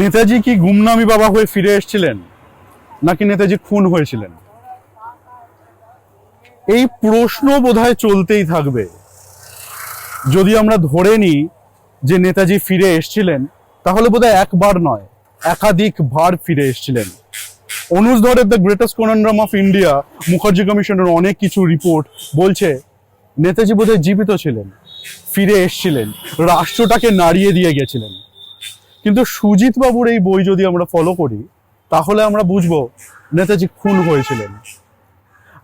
নেতাজি কি গুমনামি বাবা হয়ে ফিরে এসেছিলেন? নাকি নেতাজি খুন হয়েছিলেন? এই প্রশ্ন বোধহয় চলতেই থাকবে। যদি আমরা ধরে নিই যে নেতাজি ফিরে এসেছিলেন, তাহলে বোধহয় একবার নয় একাধিকবার ফিরে এসেছিলেন। Anuj ধরের the greatest conundrum of India Mukherjee কমিশনের অনেক কিছু রিপোর্ট বলছে, নেতাজি বোধহয় জীবিত ছিলেন, ফিরে এসেছিলেন, রাষ্ট্রটাকে নাড়িয়ে দিয়ে গেছিলেন। কিন্তু সুজিত বাবুর এই বই যদি আমরা ফলো করি, তাহলে আমরা বুঝব নেতাজি খুন হয়েছিলেন।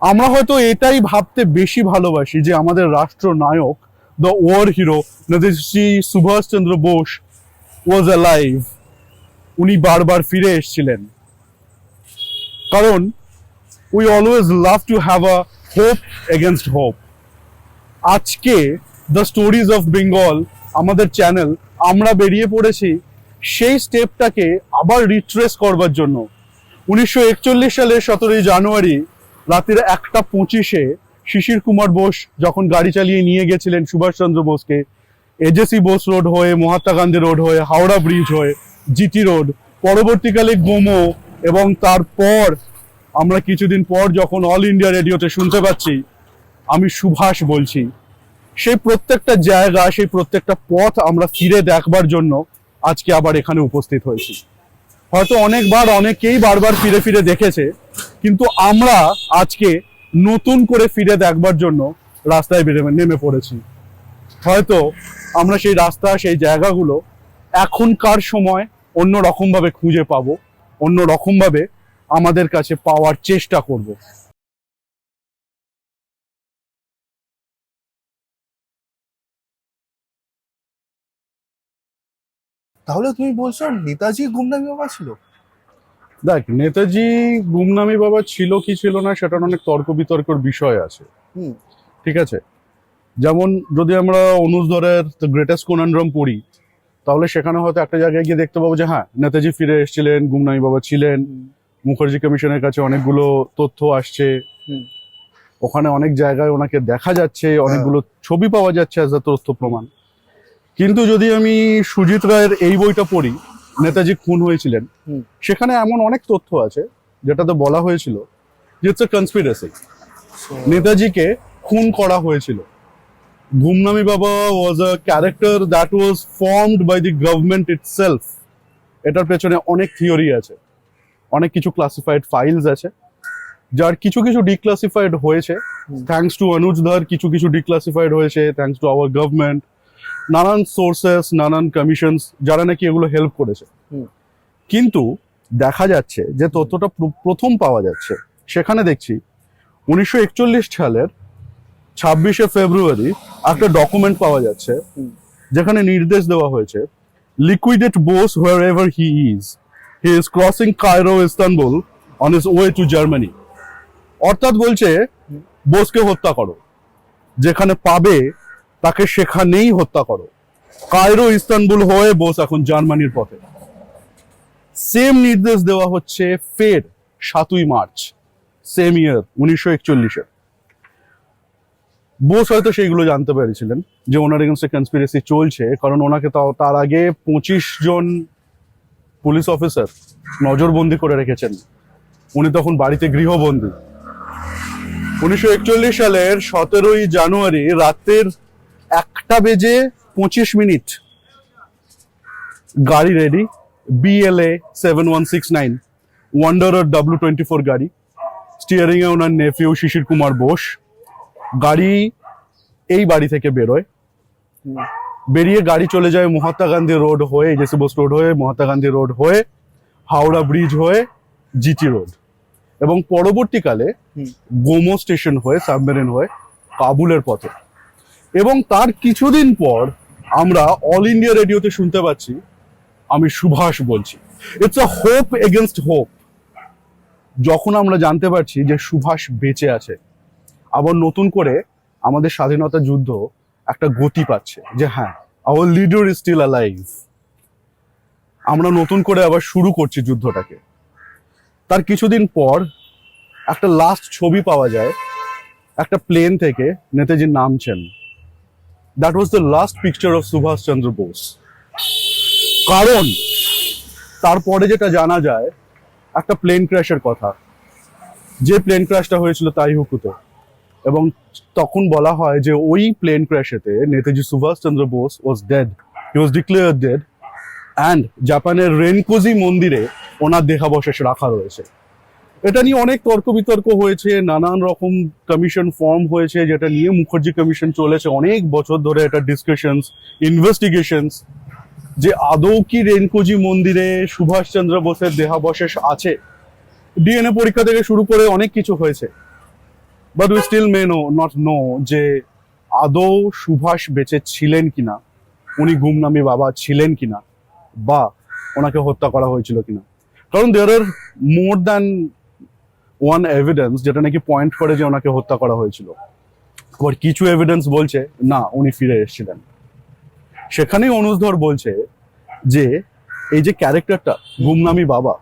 আমরা হয়তো এটাই ভাবতে বেশি ভালোবাসি যে আমাদের রাষ্ট্র নায়ক the war hero Netaji Subhas Chandra Bose was live উনি বারবার ফিরে এসেছিলেন। কারণ we always love to have a hope against hope আজকে দ্য স্টোরিজ অফ বেঙ্গল আমাদের চ্যানেল আমরা বেরিয়ে পড়েছি সেই স্টেপটাকে আবার রিট্রেস করবার জন্য। উনিশশো একচল্লিশ সালের সতেরোই জানুয়ারি রাতের একটা পঁচিশে শিশির কুমার বোস যখন গাড়ি চালিয়ে নিয়ে গেছিলেন সুভাষচন্দ্র বোসকে এজেসি বোস রোড হয়ে, মহাত্মা গান্ধী রোড হয়ে, হাওড়া ব্রিজ হয়ে জিটি রোড পরবর্তীকালে গোমো এবং তারপর আমরা কিছুদিন পর যখন অল ইন্ডিয়া রেডিওতে শুনতে পাচ্ছি, আমি সুভাষ বলছি। সেই প্রত্যেকটা জায়গা, সেই প্রত্যেকটা পথ আমরা ফিরে দেখবার জন্য আজকে আবার এখানে উপস্থিত হয়েছি। হয়তো অনেকবার অনেকেই বারবার ফিরে ফিরে দেখেছে, কিন্তু আমরা আজকে নতুন করে ফিরে দেখবার জন্য রাস্তায় বেরোবে নেমে পড়েছি। হয়তো আমরা সেই রাস্তা, সেই জায়গাগুলো এখনকার সময় অন্য রকমভাবে খুঁজে পাবো অন্য রকমভাবে আমাদের কাছে পাওয়ার চেষ্টা করব। তাহলে তুমি বলছো নেতাজি গুমনামি বাবা ছিল? দেখ নেতাজি গুমনামি বাবা ছিল কি ছিল না সেটার অনেক তর্ক বিতর্কের বিষয় আছে। হুম। ঠিক আছে? যেমন যদি আমরা অনুজ ধরের দ্য গ্রেটেস্ট কোনান্ড্রম পড়ি তাহলে সেখানে হয়তো একটা জায়গায় গিয়ে দেখতে পাবো যে হ্যাঁ নেতাজি ফিরে এসেছিলেন গুমনামি বাবা ছিলেন মুখার্জি কমিশনের কাছে অনেকগুলো তথ্য আসছে। ওখানে অনেক জায়গায় ওনাকে দেখা যাচ্ছে অনেকগুলো ছবি পাওয়া যাচ্ছে অ্যাজ তথ্য প্রমাণ। কিন্তু যদি আমি সুজিত রায়ের এই বইটা পড়ি নেতাজি খুন হয়েছিলেন সেখানে এমন অনেক তথ্য আছে যেটাতে বলা হয়েছিল যে ইটস কনস্পিরেসি নেতাজিকে খুন করা হয়েছিল। Gumnami Baba was a character that was formed by the government itself এটার পেছনে অনেক থিওরি আছে অনেক কিছু ক্লাসিফাইড ফাইলস আছে যার কিছু কিছু ডিক্লাসিফাইড হয়েছে। হুম। থ্যাঙ্কস টু অনুজ ধর কিছু কিছু ডিক্লাসিফাইড হয়েছে থ্যাঙ্কস টু আওয়ার গভর্নমেন্ট নানান সোর্সেস নানান কমিশনস যারা নাকি এগুলো হেল্প করেছে। কিন্তু দেখা যাচ্ছে যে তথ্যটা প্রথম পাওয়া যাচ্ছে। সেখানে দেখছি উনিশশো একচল্লিশ সালের ছাব্বিশে ফেব্রুয়ারি একটা ডকুমেন্ট পাওয়া যাচ্ছে যেখানে নির্দেশ দেওয়া হয়েছে liquidate Bose wherever he is he is crossing Cairo Istanbul on his way to Germany অর্থাৎ বলছে বোসকে হত্যা করো। যেখানে পাবে তাকে সেখানেই হত্যা করো। কায়রো, ইস্তানবুল হয়ে বোস এখন জার্মানির পথে। সেম নির্দেশ দেওয়া হচ্ছে ফের সাতই মার্চ সেম ইয়ার উনিশশো একচল্লিশে। বোস হয়তো সেইগুলো জানতে পেরেছিলেন যে ওনার এগেনস্টে কনস্পিরেসি চলছে, কারণ ওনাকে তাও তার আগে পঁচিশ জন পুলিশ অফিসার নজরবন্দি করে রেখেছেন। উনি তখন বাড়িতে গৃহবন্দী। উনিশশো একচল্লিশ সালের সতেরোই জানুয়ারি রাতের একটা বেজে পঁচিশ মিনিট। গাড়ি ready BLA seven one six nine Wanderer W twenty four গাড়ি স্টিয়ারিং এ ওনার নেফিউ শিশির কুমার বোস। গাড়ি এই বাড়ি থেকে বেরোয়। বেরিয়ে গাড়ি চলে যায় মহাত্মা গান্ধী রোড হয়ে জেসি বোস রোড হয়ে মহাত্মা গান্ধী রোড হয়ে হাওড়া ব্রিজ হয়ে জিটি রোড এবং পরবর্তীকালে গোমো স্টেশন হয়ে সাবমেরিন হয়ে কাবুলের পথে। এবং তার কিছুদিন পর আমরা অল ইন্ডিয়া রেডিওতে শুনতে পাচ্ছি, আমি সুভাষ বলছি। It's a hope against hope যখন আমরা জানতে পারছি যে সুভাষ বেঁচে আছে, আবার নতুন করে আমাদের স্বাধীনতা যুদ্ধ একটা গতি পাচ্ছে যে হ্যাঁ our leader is still alive আমরা নতুন করে আবার শুরু করছি যুদ্ধটাকে। তার কিছুদিন পর একটা লাস্ট ছবি পাওয়া যায়, একটা প্লেন থেকে নেতাজি নামছেন that was the last picture of Subhas Chandra Bose কারণ, তারপরে যেটা জানা যায়, একটা প্লেন ক্র্যাশের কথা। যে প্লেন ক্র্যাশটা হয়েছিল তাই তাইহুকুতে এবং তখন বলা হয় যে ওই plane ক্র্যাশেতে Netaji Subhas Chandra Bose was dead he was declare dead and জাপানের রেনকোজি মন্দিরে ওনার দেহাবশেষ রাখা রয়েছে। এটা নিয়ে অনেক তর্ক বিতর্ক হয়েছে, নানান রকম কমিশন ফর্ম হয়েছে, যেটা নিয়ে মুখার্জি কমিশন চলেছে। অনেক বছর ধরে এটা ডিসকাশনস ইনভেস্টিগেশনস যে আদৌ কি রেনকোজি মন্দিরে সুভাষচন্দ্র বোসের দেহাবশেষ আছে? ডিএনএ পরীক্ষা থেকে শুরু করে অনেক কিছু হয়েছে। But we still may know not know যে আদৌ সুভাষ বেঁচে ছিলেন কিনা, উনি গুমনামি বাবা ছিলেন কিনা, বা ওনাকে হত্যা করা হয়েছিল কিনা। কারণ there are more than one evidence যেটা নাকি পয়েন্ট করে যে ওনাকে হত্যা করা হয়েছিল আবার কিছু এভিডেন্স বলছে, না, উনি ফিরে এসেছিলেন সেখানেই অনুধর বলছে যে, এই যে ক্যারেক্টারটা Gumnami Baba.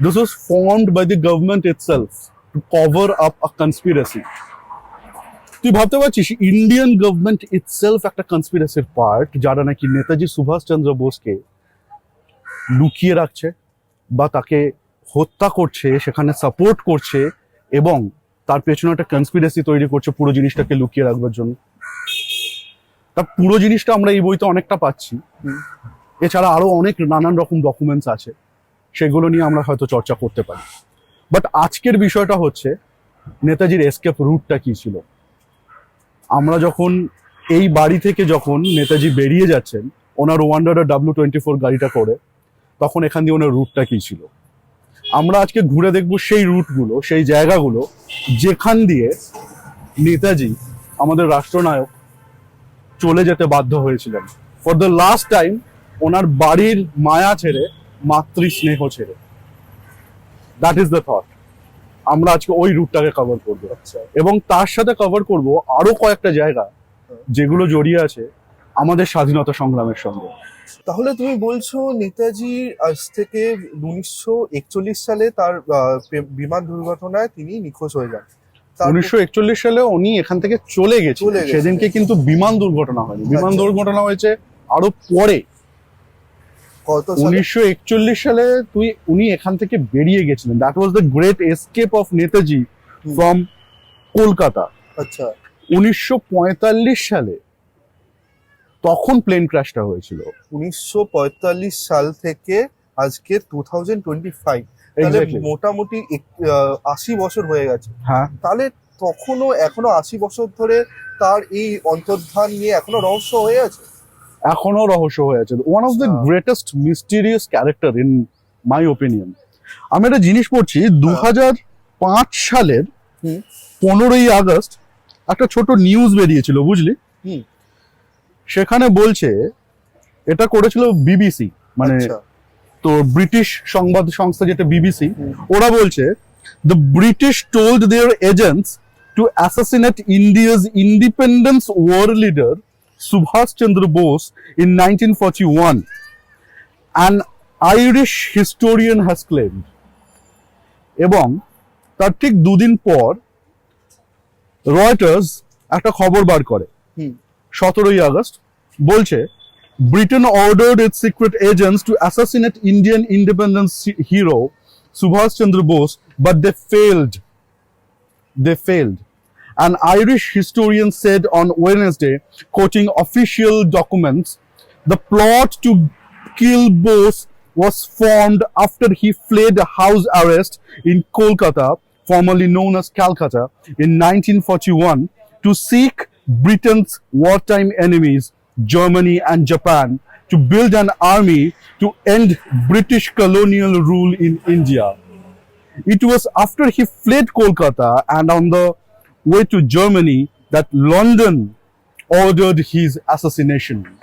This was formed by the government itself to cover up a conspiracy তুই ভাবতে পারছিস ইন্ডিয়ান গভর্নমেন্ট ইটসেলফ একটা কনস্পিরেসির পার্ট যারা নাকি নেতাজি সুভাষচন্দ্র বোসকে লুকিয়ে রাখছে বা তাকে হত্যা করছে, সেখানে সাপোর্ট করছে এবং তার পেছনে একটা কনস্পিরেসি তৈরি করছে পুরো জিনিসটাকে লুকিয়ে রাখবার জন্য। তা পুরো জিনিসটা আমরা এই বইতে অনেকটা পাচ্ছি। এছাড়া আরও অনেক নানান রকম ডকুমেন্টস আছে, সেগুলো নিয়ে আমরা হয়তো চর্চা করতে পারি। বাট আজকের বিষয়টা হচ্ছে নেতাজির এসকেপ রুটটা কি ছিল? আমরা যখন এই বাড়ি থেকে যখন নেতাজি বেরিয়ে যাচ্ছেন, ওনার ওয়ান্ডার ডাব্লিউ টোয়েন্টি ফোর গাড়িটা করে, তখন এখান দিয়ে ওনার রুটটা কি ছিল? আমরা আজকে ঘুরে দেখব সেই রুটগুলো সেই জায়গাগুলো যেখান দিয়ে নেতাজি আমাদের রাষ্ট্রনায়ক চলে যেতে বাধ্য হয়েছিলেন। ফর দ্য লাস্ট টাইম ওনার বাড়ির মায়া ছেড়ে মাতৃ স্নেহ ছেড়ে। দ্যাট ইজ দ্য থট আমরা আজকে ওই রুটটাকে কভার করব। আচ্ছা। এবং তার সাথে কভার করব আরও কয়েকটা জায়গা যেগুলো জড়িয়ে আছে আমাদের স্বাধীনতা সংগ্রামের সঙ্গে। তাহলে তুমি বলছো নেতাজি আজ থেকে উনিশশো একচল্লিশ সালে তার বিমান দুর্ঘটনায় তিনি নিখোঁজ হয়ে যান। উনিশশো একচল্লিশ সালে উনি এখান থেকে চলে গেছে সেদিনকে কিন্তু বিমান দুর্ঘটনা হয়নি। বিমান আচ্ছা। দুর্ঘটনা হয়েছে আরও পরে। কত উনিশশো একচল্লিশ সালে তুই উনি এখান থেকে বেরিয়ে গেছিলেন। That was the great escape of Netaji. From Kolkata আচ্ছা। উনিশশো পঁয়তাল্লিশ সালে তখন প্লেন ক্র্যাশটা হয়েছিল। উনিশশো পঁয়তাল্লিশ সাল থেকে আজকে টু থাউজেন্ড টোয়েন্টি ফাইভ তাহলে. মোটামুটি আশি বছর হয়ে গেছে। হ্যাঁ। তাহলে তখনও এখনও আশি বছর ধরে তার এই অন্তর্ধান নিয়ে এখনও রহস্য হয়ে আছে? এখনও রহস্য হয়ে আছে। One of the. Greatest mysterious character in my opinion আমি একটা জিনিস পড়ছি দু হাজার পাঁচ সালের পনেরোই আগস্ট একটা ছোট নিউজ বেরিয়েছিল বুঝলি? হুম। সেখানে বলছে এটা করেছিল বিবিসি মানে আচ্ছা। তো ব্রিটিশ সংবাদ সংস্থা যেটা বিবিসি ওরা বলছে the British told their agents to assassinate India's independence war leader Subhas Chandra Bose in nineteen forty one an Irish historian has claimed এবং তার ঠিক দুদিন পর রয়টার্স একটা খবর বার করে। সতেরোই আগস্ট বলছে Britain ordered its secret agents to assassinate Indian independence hero Subhash Chandra Bose, but they failed. They failed. An Irish historian said on Wednesday, quoting official documents, the plot to kill Bose was formed after he fled house arrest in Kolkata, formerly known as Calcutta, in 1941 to seek Britain's wartime enemies, Germany and Japan, to build an army to end British colonial rule in India. It was after he fled Kolkata and on the way to Germany that London ordered his assassination.